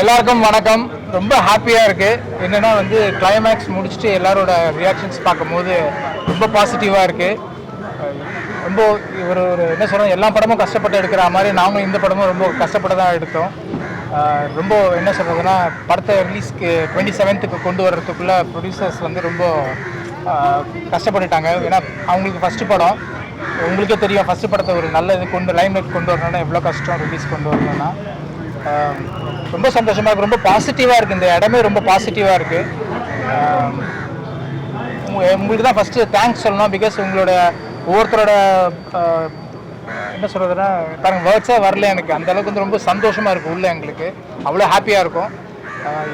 எல்லாருக்கும் வணக்கம். ரொம்ப ஹாப்பியாக இருக்குது என்னென்னா வந்து கிளைமேக்ஸ் முடிச்சுட்டு எல்லாரோட ரியாக்ஷன்ஸ் பார்க்கும்போது ரொம்ப பாசிட்டிவாக இருக்குது ரொம்ப ஒரு ஒரு என்ன சொல்கிறோம் எல்லா படமும் கஷ்டப்பட்டு எடுக்கிற மாதிரி நாங்களும் இந்த படமும் ரொம்ப கஷ்டப்பட்டு தான் எடுத்தோம் ரொம்ப என்ன சொல்கிறதுனா படத்தை ரிலீஸ்க்கு டுவெண்ட்டி செவன்த்துக்கு கொண்டு வர்றதுக்குள்ளே ப்ரொடியூசர்ஸ் வந்து ரொம்ப கஷ்டப்பட்டுட்டாங்க. ஏன்னா அவங்களுக்கு ஃபஸ்ட்டு படம். உங்களுக்கே தெரியும் ஃபஸ்ட்டு படத்தை ஒரு நல்ல இது கொண்டு லைம்லைட் கொண்டு வரணும்னா எவ்வளோ கஷ்டம் ரிலீஸ் கொண்டு வரணும்னா. ரொம்ப சந்தோஷமாக இருக்குது ரொம்ப பாசிட்டிவாக இருக்குது இந்த இடமே ரொம்ப பாசிட்டிவாக இருக்குது உங்களுக்கு தான் ஃபஸ்ட்டு தேங்க்ஸ் சொல்லணும். பிகாஸ் உங்களோட ஒவ்வொருத்தரோட என்ன சொல்கிறதுனா பாருங்க வேர்ட்ஸே வரல எனக்கு. அந்த அளவுக்கு வந்து ரொம்ப சந்தோஷமாக இருக்குது உள்ள எங்களுக்கு. அவ்வளோ ஹாப்பியாக இருக்கும்.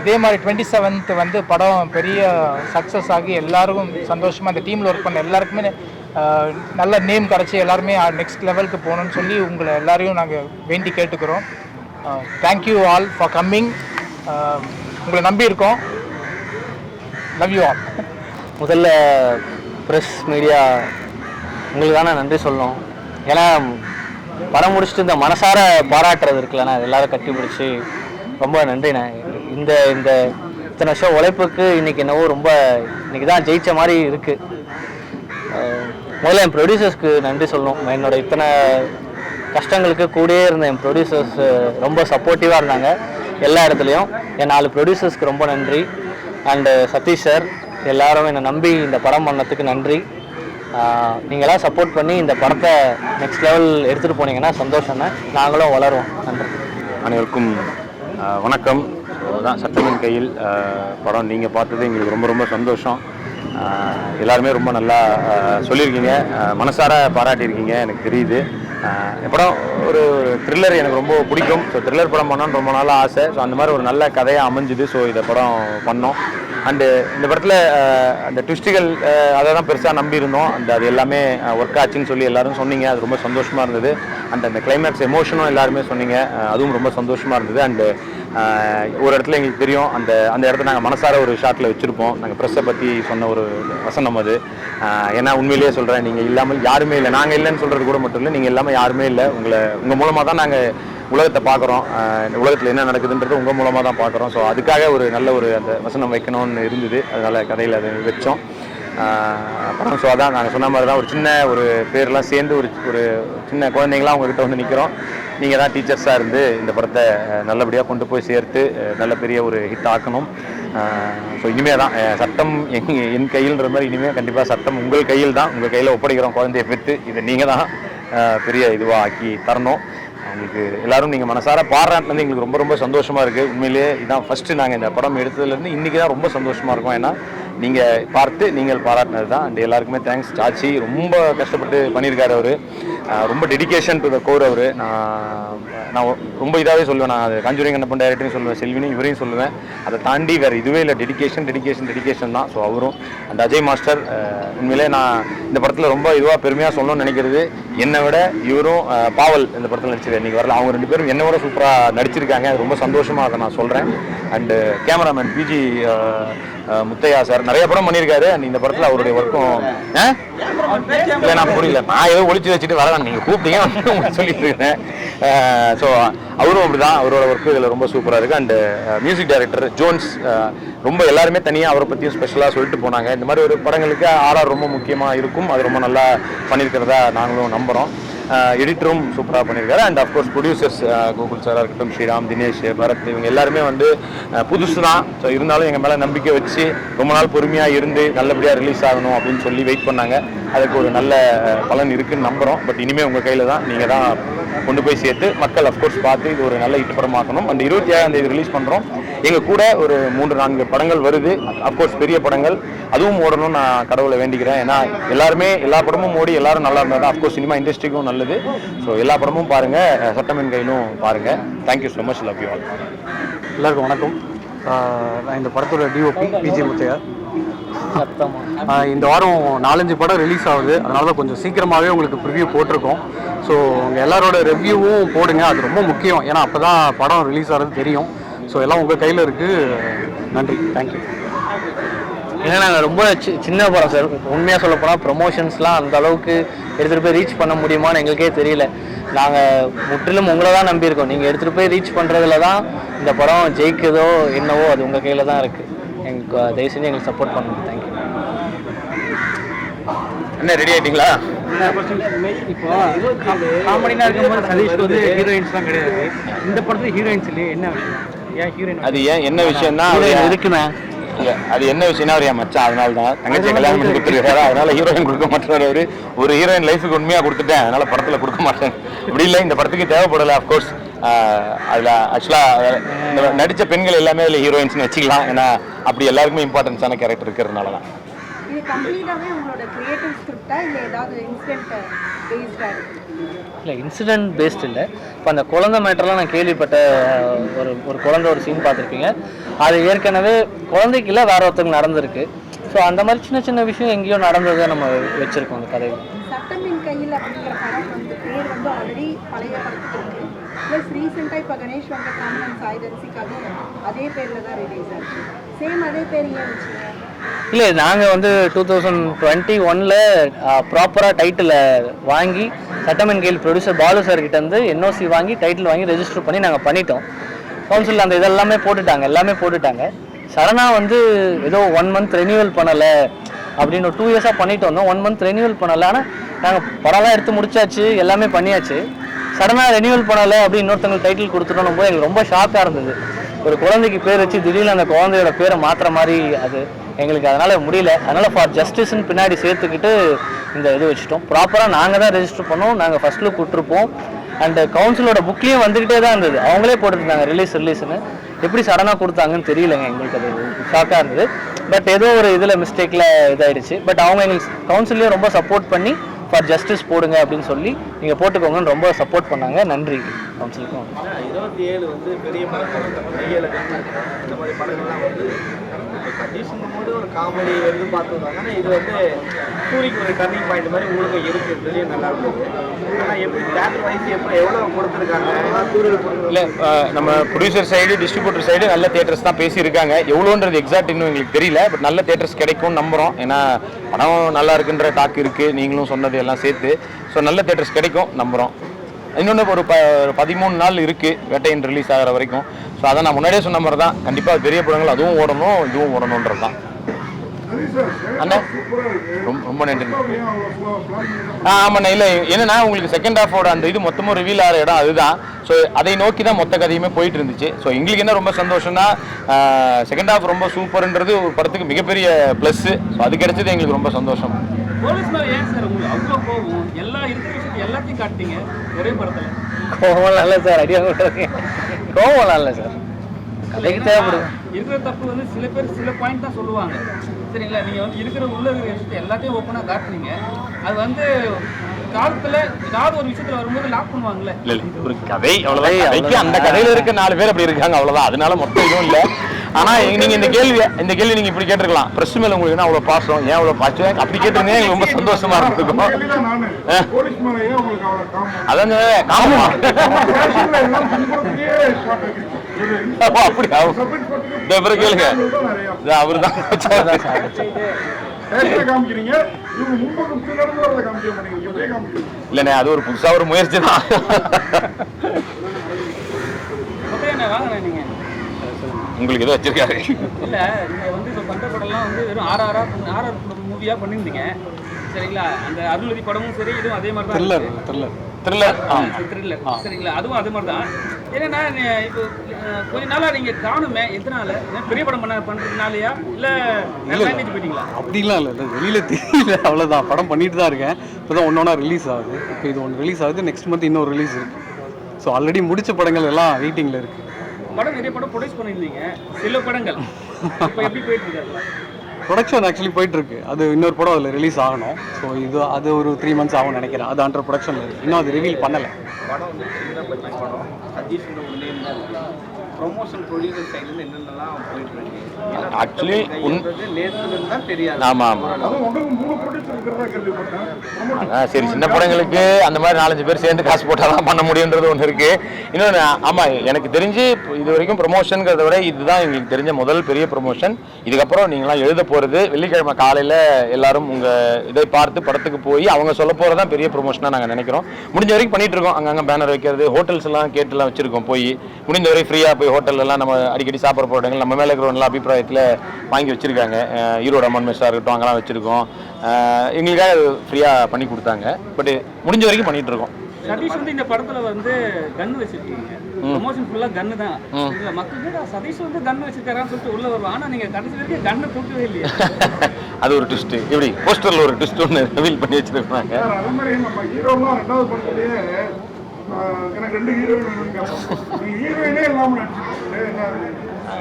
இதே மாதிரி டுவெண்ட்டி செவன்த் வந்து படம் பெரிய சக்ஸஸ் ஆகி எல்லாருக்கும் சந்தோஷமாக அந்த டீமில் ஒர்க் பண்ண எல்லாருக்குமே நல்ல நேம் கிடச்சி எல்லாருமே நெக்ஸ்ட் லெவலுக்கு போகணும்னு சொல்லி உங்களை எல்லாரையும் நாங்கள் வேண்டி கேட்டுக்கிறோம். தேங்க்யூ ஆல் ஃபார் கம்மிங் உங்களை நம்பி இருக்கோம். லவ் யூ ஆல் முதல்ல ப்ரெஸ் மீடியா உங்களுக்கு தானே நன்றி சொல்லணும். ஏன்னா படம் முடிச்சுட்டு இந்த மனசார பாராட்டுறது இருக்குல்லண்ணா அது எல்லாரும் கட்டி பிடிச்சி ரொம்ப நன்றிண்ணே இந்த இந்த இத்தனை வருஷம் உழைப்புக்கு இன்றைக்கி என்னவோ ரொம்ப இன்னைக்கு தான் ஜெயித்த மாதிரி இருக்குது முதல்ல என் ப்ரொடியூசர்ஸ்க்கு நன்றி சொல்லணும். என்னோட இத்தனை கஷ்டங்களுக்கு கூடயே இருந்த என் ப்ரொடியூசர்ஸ் ரொம்ப சப்போர்ட்டிவாக இருந்தாங்க. எல்லா இடத்துலையும். என் நாலு ப்ரொடியூசர்ஸ்க்கு ரொம்ப நன்றி. அண்டு சதீஷ் சார் எல்லாரும் என்னை நம்பி இந்த படம் பண்ணதுக்கு நன்றி. நீங்களாம் சப்போர்ட் பண்ணி இந்த படத்தை நெக்ஸ்ட் லெவல் எடுத்துகிட்டு போனீங்கன்னா சந்தோஷம்னா நாங்களும் வளருவோம். நன்றி. அனைவருக்கும் வணக்கம். தான் சட்டமின் கையில் படம். நீங்கள் பார்த்தது எங்களுக்கு ரொம்ப ரொம்ப சந்தோஷம். எல்லாருமே ரொம்ப நல்லா சொல்லியிருக்கீங்க. மனசார பாராட்டியிருக்கீங்க. எனக்கு தெரியுது. படம் ஒரு த்ரில்லர் எனக்கு ரொம்ப பிடிக்கும். ஸோ த்ரில்லர் படம் பண்ணணும்னு ரொம்ப நாளாக ஆசை. ஸோ அந்த மாதிரி ஒரு நல்ல கதையாக அமைஞ்சுது. ஸோ இதை படம் பண்ணோம். அண்டு இந்த படத்தில் அந்த ட்விஸ்ட்டுகள் அதை தான் பெருசாக நம்பியிருந்தோம். அந்த அது எல்லாமே ஒர்க் ஆச்சுன்னு சொல்லி எல்லாரும் சொன்னீங்க. அது ரொம்ப சந்தோஷமாக இருந்தது. அண்ட் அந்த கிளைமேக்ஸ் எமோஷனும் எல்லாருமே சொன்னீங்க. அதுவும் ரொம்ப சந்தோஷமாக இருந்தது. அண்டு ஒரு இடத்துல எங்களுக்கு தெரியும். அந்த அந்த இடத்த நாங்கள் மனசார ஒரு ஷாட்டில் வச்சுருப்போம். நாங்கள் ப்ரெஸ்ஸை பற்றி சொன்ன ஒரு வசனம் அது. ஏன்னா உண்மையிலேயே சொல்கிறேன் நீங்கள் இல்லாமல் யாருமே இல்லை. நாங்கள் இல்லைன்னு சொல்கிறது கூட மட்டும் இல்லை நீங்கள் இல்லாமல் யாருமே இல்லை. உங்களை உங்கள் மூலமாக தான் நாங்கள் உலகத்தை பார்க்குறோம். உலகத்தில் என்ன நடக்குதுன்றது உங்கள் மூலமாக தான் பார்க்குறோம். ஸோ அதுக்காக ஒரு நல்ல ஒரு அந்த வசனம் வைக்கணும்னு இருந்தது. அதனால் கதையில் அதை வச்சோம். படம் ஸோ அதான் நாங்கள் சொன்ன மாதிரி தான் ஒரு சின்ன ஒரு பேர்லாம் சேர்ந்து ஒரு ஒரு சின்ன குழந்தைங்களாம் உங்ககிட்ட வந்து நிற்கிறோம் நீங்கள் தான் டீச்சர்ஸாக இருந்து இந்த படத்தை நல்லபடியாக கொண்டு போய் சேர்த்து நல்ல பெரிய ஒரு ஹிட் ஆக்கணும். ஸோ இனிமேல் தான் சட்டம் எங் என் கையில்ன்ற மாதிரி இனிமேல் கண்டிப்பாக சட்டம் உங்கள் கையில் தான் உங்கள் கையில் ஒப்படைக்கிறோம் குழந்தையை பெற்று இதை நீங்கள் தான் பெரிய இதுவாக ஆக்கி தரணும். உங்களுக்கு எல்லாரும் நீங்கள் மனசார பாராட்டினது எங்களுக்கு ரொம்ப ரொம்ப சந்தோஷமாக இருக்குது உண்மையிலேயே இதான் ஃபஸ்ட்டு நாங்கள் இந்த படம் எடுத்ததுலேருந்து இன்றைக்கி தான் ரொம்ப சந்தோஷமாக இருக்கும். ஏன்னா நீங்கள் பார்த்து நீங்கள் பாராட்டினது தான் அண்ட் எல்லாருக்குமே தேங்க்ஸ் சாச்சி ரொம்ப கஷ்டப்பட்டு பண்ணியிருக்காரு அவர். ரொம்ப டெடிகேஷன் டு த கோர் அவர். நான் நான் ரொம்ப இதாகவே சொல்லுவேன். நான் அது காஞ்சூரிங் கண்ணப்பன் டைரக்டரையும் சொல்லுவேன் செல்வினையும் இவரையும் சொல்லுவேன். அதை தாண்டி வேறு இதுவே இல்லை. டெடிகேஷன் டெடிகேஷன் டெடிகேஷன் தான். ஸோ அவரும் அந்த அஜய் மாஸ்டர் உண்மையிலே நான் இந்த படத்தில் ரொம்ப இதுவாக பெருமையாக சொல்லணும்னு நினைக்கிறது. என்னை விட இவரும் பாவல் இந்த படத்தில் நடிச்சது இன்றைக்கி வரல. அவங்க ரெண்டு பேரும் என்னை விட சூப்பராக நடிச்சிருக்காங்க. அது ரொம்ப சந்தோஷமாக அதை நான் சொல்கிறேன் and cameraman PG Muthaiah sir நிறைய படம் பண்ணியிருக்காரு. அண்ட் இந்த படத்தில் அவருடைய ஒர்க்கும் இல்லை நான் புரியல. நான் ஏதோ ஒழிச்சு வச்சுட்டு தான் நீங்கள் கூப்பிட்டீங்க உங்களுக்கு சொல்லிட்டு இருக்கேன் ஸோ அவரும் அப்படிதான். அவரோட ஒர்க்கு இதில் ரொம்ப சூப்பராக இருக்குது அண்டு மியூசிக் டைரக்டர் ஜோன்ஸ் ரொம்ப எல்லாருமே தனியாக அவரை பற்றியும் ஸ்பெஷலாக சொல்லிட்டு போனாங்க. இந்த மாதிரி ஒரு படங்களுக்கு ஆர்ஆர் ரொம்ப முக்கியமாக இருக்கும். அது ரொம்ப நல்லா பண்ணியிருக்கிறதா நாங்களும் நம்புகிறோம் எடிட்டரும் சூப்பராக பண்ணியிருக்காரு அண்ட் அஃப்கோர்ஸ் ப்ரொடியூசர்ஸ் கோகுல் சாராக இருக்கட்டும் ஸ்ரீராம் தினேஷ் பரத் இவங்க எல்லாருமே வந்து புதுசு தான் ஸோ இருந்தாலும் எங்கள் மேலே நம்பிக்கை வச்சு ரொம்ப நாள் பொறுமையாக இருந்து நல்லபடியாக ரிலீஸ் ஆகணும் அப்படின்னு சொல்லி வெயிட் பண்ணாங்க. அதுக்கு ஒரு நல்ல பலன் இருக்குன்னு நம்புகிறோம் பட் இனிமேல் உங்கள் கையில் தான் நீங்கள் தான் கொண்டு போய் சேர்த்து மக்கள் அஃப்கோர்ஸ் பார்த்து இது ஒரு நல்ல இட்டுப்படமாக்கணும் அந்த இருபத்தி ஏழாம் தேதி ரிலீஸ் பண்ணுறோம் எங்கள் கூட ஒரு மூன்று நான்கு படங்கள் வருது. அஃப்கோர்ஸ் பெரிய படங்கள். அதுவும் ஓடணும்னு நான் கடவுளை வேண்டிக்கிறேன். ஏன்னா எல்லாருமே எல்லா படமும் ஓடி எல்லாரும் நல்லா இருந்தால் தான் அஃப்கோர்ஸ் சினிமா இண்டஸ்ட்ரிக்கும் நல்லது. ஸோ எல்லா படமும் பாருங்கள் சட்டமின் கையிலும் பாருங்கள் thank you so much love you all எல்லாருக்கும் வணக்கம். நான் இந்த படத்தோட டிஓபி பிஜி முத்தையா. இந்த வாரம் நாலஞ்சு படம் ரிலீஸ் ஆகுது. அதனால தான் கொஞ்சம் சீக்கிரமாகவே உங்களுக்கு ப்ரிவ்யூ போட்டிருக்கோம். ஸோ உங்கள் எல்லாரோட ரிவ்யூவும் போடுங்க. அது ரொம்ப முக்கியம். ஏன்னா அப்போ தான் படம் ரிலீஸ் ஆகிறது தெரியும். ஸோ எல்லாம் உங்கள் கையில் இருக்குது நன்றி. தேங்க்யூ ஏன்னா நாங்கள் ரொம்ப சி- சின்ன படம் சார் உண்மையாக சொல்ல போனால் ப்ரொமோஷன்ஸ்லாம் அந்த அளவுக்கு எடுத்துகிட்டு போய் ரீச் பண்ண முடியுமான்னு எங்களுக்கே தெரியல. நாங்கள் முற்றிலும் உங்களை தான் நம்பியிருக்கோம். நீங்கள் எடுத்துகிட்டு போய் ரீச் பண்ணுறதுல தான் இந்த படம் ஜெயிக்குதோ என்னவோ அது உங்கள் கையில் தான் இருக்குது எங்களுக்கு தயவு செஞ்சு எங்களுக்கு சப்போர்ட் பண்ணுங்க. தேங்க்யூ என்ன ரெடி ஆயிட்டீங்களா? இப்போ காமெடினா இருக்கும்போது சதீஷ்க்கு வந்து ஹீரோயின்ஸ்லாம் கிடையாது. இந்த படத்துல ஹீரோயின்ஸ் இல்லையே என்ன விஷயம்? ஏன் ஹீரோயின் அது ஏன் என்ன விஷயம்னா இருக்குண்ணே. இல்ல, அது என்ன விஷயம்னா அவர் என் மச்சான் அதனால தான் தங்கச்சி கல்யாணம் பண்ணி கொடுத்துருக்காரு. அதனால ஹீரோயின் கொடுக்க மாட்டாரு அவரு. ஒரு ஹீரோயின் லைஃபுக்கு உண்மையா கொடுத்துட்டேன். அதனால படத்துல கொடுக்க மாட்டேன். இப்படி இல்லை இந்த படத்துக்கு தேவைப்படல அஃப்கோர்ஸ் அதுல ஆக்சுவலா நடிச்ச பெண்கள் எல்லாமே அதுல ஹீரோயின்ஸ்னு வச்சுக்கலாம். ஏன்னா அப்படி எல்லாருக்குமே இம்பார்ட்டன்ஸான கேரக்டர் இருக்கிறதுனால தான் இல்லை இன்சிடென்ட் பேஸ்ட் இல்லை இப்போ அந்த குழந்தை மேட்டர்லாம் நான் கேள்விப்பட்ட ஒரு ஒரு குழந்தை ஒரு சீன் பார்த்துருப்பீங்க. அது ஏற்கனவே குழந்தைக்கு இல்லை வேற ஒருத்தவங்க நடந்திருக்கு. ஸோ அந்த மாதிரி சின்ன சின்ன விஷயம் எங்கேயோ நடந்ததை நம்ம வச்சுருக்கோம் அந்த கதையில். ப்ளஸ் ரீசெண்டாக இப்போ கணேஷ் வந்த காமன் சாய்தரிசிக்காகவும் அதே பேரில் தான் ரிலீஸ் ஆச்சு. சேம் அதே பேர் ஏன் வச்சுங்க? இல்லை நாங்கள் வந்து டூ தௌசண்ட் டுவெண்ட்டி ஒனில் ப்ராப்பராக டைட்டில் வாங்கி சட்டமன் கேள் ப்ரொடியூசர் பாலு சார் கிட்ட இருந்து என்ஓசி வாங்கி டைட்டில் வாங்கி ரெஜிஸ்டர் பண்ணி நாங்கள் பண்ணிட்டோம். கவுன்சிலில் அந்த இதெல்லாமே போட்டுட்டாங்க எல்லாமே போட்டுட்டாங்க. சடனாக வந்து ஏதோ ஒன் மந்த் ரெனியூவல் பண்ணலை அப்படின்னு ஒரு டூ இயர்ஸாக பண்ணிட்டு வந்தோம். ஒன் மந்த் ரெனியூவல் பண்ணலை ஆனால் நாங்கள் படம்லாம் எடுத்து முடிச்சாச்சு எல்லாமே பண்ணியாச்சு. சடனாக ரெனியூவல் பண்ணலை அப்படின்னு இன்னொருத்தவங்க டைட்டில் கொடுத்துட்டோம் போது எங்களுக்கு ரொம்ப ஷாக்காக இருந்தது. ஒரு குழந்தைக்கு பேர் வச்சு திடீர்னு அந்த குழந்தையோட பேரை மாற்றுற மாதிரி அது. எங்களுக்கு அதனால் முடியல. அதனால் ஃபார் ஜஸ்டிஸ்ன்னு பின்னாடி சேர்த்துக்கிட்டு இந்த இது வச்சுட்டோம். ப்ராப்பராக நாங்கள் தான் ரெஜிஸ்டர் பண்ணோம். நாங்கள் ஃபர்ஸ்ட் லுக் விட்டுருப்போம் அண்ட் கவுன்சிலோட புக்லேயும் வந்துக்கிட்டே தான் இருந்தது. அவங்களே போட்டுருந்தாங்க ரிலீஸ் ரிலீஸ்னு எப்படி சடனாக கொடுத்தாங்கன்னு தெரியலங்க. எங்களுக்கு அது ஷாக்காக இருந்தது. பட் ஏதோ ஒரு இதில் மிஸ்டேக்கில் இதாயிடுச்சு. பட் அவங்க எங்களுக்கு கவுன்சிலையும் ரொம்ப சப்போர்ட் பண்ணி ஃபார் ஜஸ்டிஸ் போடுங்க அப்படின்னு சொல்லி நீங்கள் போட்டுக்கோங்கன்னு ரொம்ப சப்போர்ட் பண்ணாங்க. நன்றி. கவுன்சிலுக்கும் இருபத்தி ஏழு வந்து பெரிய படங்கள். கண்டிஷன் போது ஒரு காமெடி வந்து பார்த்துருந்தாங்க ஆனால் இது வந்து ஸ்டோரிக்கு ஒரு டர்னிங் பாயிண்ட் மாதிரி உங்களுக்கு இருக்குது பெரிய நல்லா இருந்தது ஆனால் எப்படி தேட்டர் வைஸ் எப்படி எவ்வளோ கொடுத்துருக்காங்க? இல்லை நம்ம ப்ரொடியூசர் சைடு டிஸ்ட்ரிபியூட்டர் சைடு நல்ல தேட்டர்ஸ் தான் பேசியிருக்காங்க. எவ்வளோன்றது எக்ஸாக்ட் இன்னும் எங்களுக்கு தெரியல. பட் நல்ல தேட்டர்ஸ் கிடைக்கும்னு நம்புகிறோம் ஏன்னா படம் நல்லா இருக்குன்ற டாக் இருக்குது நீங்களும் சொன்னது எல்லாம் சேர்த்து. ஸோ நல்ல தேட்டர்ஸ் கிடைக்கும் நம்புகிறோம் இன்னொன்று ஒரு ப பதிமூணு நாள் இருக்குது வேட்டையின் ரிலீஸ் ஆகிற வரைக்கும். ஸோ அதை நான் முன்னாடியே சொன்ன மாதிரி தான். கண்டிப்பாக பெரிய படங்கள் அதுவும் ஓடணும் இதுவும் ஓடணுன்றது தான். அண்ணா ரொம்ப ரொம்ப நன்றி. ஆ ஆமாண்ணா இல்லை என்னன்னா உங்களுக்கு செகண்ட் ஹாஃபோட அந்த இது மொத்தமும் ரிவீல் ஆகிற இடம் அதுதான். ஸோ அதை நோக்கி தான் மொத்த கதையுமே போயிட்டு இருந்துச்சு. ஸோ எங்களுக்கு என்ன ரொம்ப சந்தோஷம்னா செகண்ட் ஹாஃப் ரொம்ப சூப்பர்ன்றது ஒரு படத்துக்கு மிகப்பெரிய ப்ளஸ்ஸு ஸோ அது கிடைச்சது எங்களுக்கு ரொம்ப சந்தோஷம். போலீஸ் மேல ஏன் சார் உங்களுக்கு அவ்வளோ கோவம் இல்லை சார் அடியாக கோவம்லாம் இல்லை சார். கதைக்கு தேவைப்படுது. இருக்கிற தப்பு வந்து சில பேர் சில பாயிண்ட் தான் சொல்லுவாங்க. சரிங்களா? நீங்க வந்து இருக்கிற உள்ள இருக்கிற விஷயத்தை எல்லாத்தையும் ஓப்பனா காட்டுறீங்க அது வந்து காலத்துல ஏதாவது ஒரு விஷயத்துல வரும்போது லாக் பண்ணுவாங்கல்ல? ஒரு கதை அவ்வளோதான் அந்த கதையில் இருக்க நாலு பேர் அப்படி இருக்காங்க அவ்வளோதான் அதனால மொத்தம் இதுவும் இல்லை. ஆனால் நீங்கள் இந்த கேள்வி இந்த கேள்வி நீங்கள் இப்படி கேட்டிருக்கலாம். ப்ரெஸ் மேலே உங்களுக்கு என்ன அவ்வளோ பாசம்? ஏன் அவ்வளோ பாசம்? அப்படி கேட்டிருந்தீங்க எங்களுக்கு ரொம்ப சந்தோஷமா இருந்திருக்கும். அவ்வளவு காமம். அதாங்க இந்த பிறகு கேளுங்க. அவர் தான் இல்லைண்ணே அது ஒரு புதுசா ஒரு முயற்சி தான் ஓகே என்ன வாங்க நீங்க உங்களுக்கு எதுவும் வச்சிருக்காரு. இல்ல நீங்க வந்து இப்ப பண்ற படம்லாம் வந்து வெறும் ஆர் ஆர் ஆர் ஆர் மூவியா பண்ணிருந்தீங்க சரிங்களா? அந்த அருள்வதி படமும் சரி இதுவும் அதே மாதிரி தான் த்ரில்லர் இருக்கு. த்ரில்லர் த்ரில்லர் த்ரில்லர் சரிங்களா? அதுவும் அது மாதிரி தான் என்னன்னா நீ- இப்போ கொஞ்ச நாளா நீங்க காணுமே எத்தனால ஏன்னா பெரிய படம் பண்ண பண்றதுனாலயா? இல்ல மேனேஜ் போயிட்டீங்களா? அப்படிலாம் இல்லை இல்லை. வெளியில் தெரியல அவ்வளோதான் படம் பண்ணிட்டு தான் இருக்கேன். இப்போ தான் ஒன்று ஒன்றா ரிலீஸ் ஆகுது. இப்போ இது ஒன்று ரிலீஸ் ஆகுது. நெக்ஸ்ட் மந்த் இன்னொரு ரிலீஸ் இருக்குது ஸோ ஆல்ரெடி முடிச்ச படங்கள் எல்லாம் வெயிட்டிங்கில் இருக்குது படம் நிறைய படம் ப்ரொடியூஸ் பண்ணியிருந்தீங்க. சில படங்கள். இப்போ எப்படி போயிட்டு இருக்காரு ப்ரொடக்ஷன் ஆக்சுவலி போயிட்டு இருக்கு அது இன்னொரு படம் அதில் ரிலீஸ் ஆகணும். ஸோ இது அது ஒரு த்ரீ மந்த்ஸ் ஆகும்னு நினைக்கிறேன். அது அண்டர் ப்ரொடக்ஷனில் இருக்கு. இன்னும் அது ரிவீல் பண்ணலை. படம் வந்து சின்ன படம். சதீஷ்ன்ற ப்ரொமோஷன் ப்ரொடியூசர் என்னென்னலாம் போயிட்டு இருக்கு? கைன்றது நேத்துல தான் தெரியாது. ஆமாம் ஆமாம் சரி சின்ன படங்களுக்கு அந்த மாதிரி நாலஞ்சு பேர் சேர்ந்து காசு போட்டால் தான் பண்ண முடியுன்றது ஒன்று இருக்கு. இன்னொன்று ஆமாம் எனக்கு தெரிஞ்சு இது வரைக்கும் ப்ரொமோஷனுங்கிறத விட இதுதான் எங்களுக்கு தெரிஞ்ச முதல் பெரிய ப்ரொமோஷன் இதுக்கப்புறம் நீங்களாம் எழுத போகிறது வெள்ளிக்கிழமை காலையில் எல்லாரும் உங்கள் இதை பார்த்து படத்துக்கு போய் அவங்க சொல்ல போகிறது தான் பெரிய ப்ரொமோஷனாக நாங்கள் நினைக்கிறோம். முடிஞ்ச வரைக்கும் பண்ணிட்டு இருக்கோம். அங்கங்கே பேனர் வைக்கிறது ஹோட்டல்ஸ் எல்லாம் கேட்டுலாம் வச்சிருக்கோம் போய். முடிஞ்ச வரை ஃப்ரீயாக போய் எல்லாம் நம்ம அடிக்கடி சாப்பிட்ற போகிற இடங்கள் நம்ம மேலே இருக்கிற நல்ல அபிப்பிராயத்தில் வாங்கி வச்சிருக்காங்க. ஈரோடு அம்மன் மெஸ்ஸாக இருக்கட்டும் அங்கெல்லாம் வச்சிருக்கோம். எங்களுக்காக ஃப்ரீயாக பண்ணி கொடுத்தாங்க. பட் முடிஞ்ச வரைக்கும் பண்ணிட்டு இருக்கோம். சதீஷ் வந்து இந்த படத்துல வந்து கன் வச்சிருக்கீங்க. ப்ரொமோஷன் ஃபுல்லா கன்னு தான். இதுல மக்கள் கூட சதீஷ் வந்து கன் வச்சிருக்காரான்னு சொல்லிட்டு உள்ள வருவாங்க ஆனா நீங்க கடைசி வரைக்கும் கண்ணை தூக்கவே இல்லையா. அது ஒரு ட்விஸ்ட் எப்படி? போஸ்டரில் ஒரு ட்விஸ்ட் ஒன்று ரிவீல் பண்ணி வச்சிருக்காங்க எனக்கு ரெண்டு ஹீரோயின் ஹீரோயினே இல்லாம நடிச்சிருக்கீங்களே என்ன அது?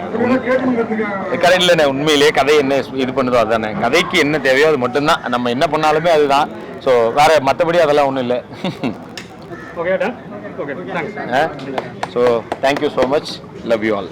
இப்படிலாம் கேட்கணுங்கிறதுக்கு கரெக்டில் உண்மையிலேயே கதை என்ன இது பண்ணுதோ அதுதானே கதைக்கு என்ன தேவையோ அது மட்டும்தான். நம்ம என்ன பண்ணாலுமே அதுதான். ஸோ வேற மற்றபடி அதெல்லாம் ஒன்றும் இல்லை. So thank you so much love you all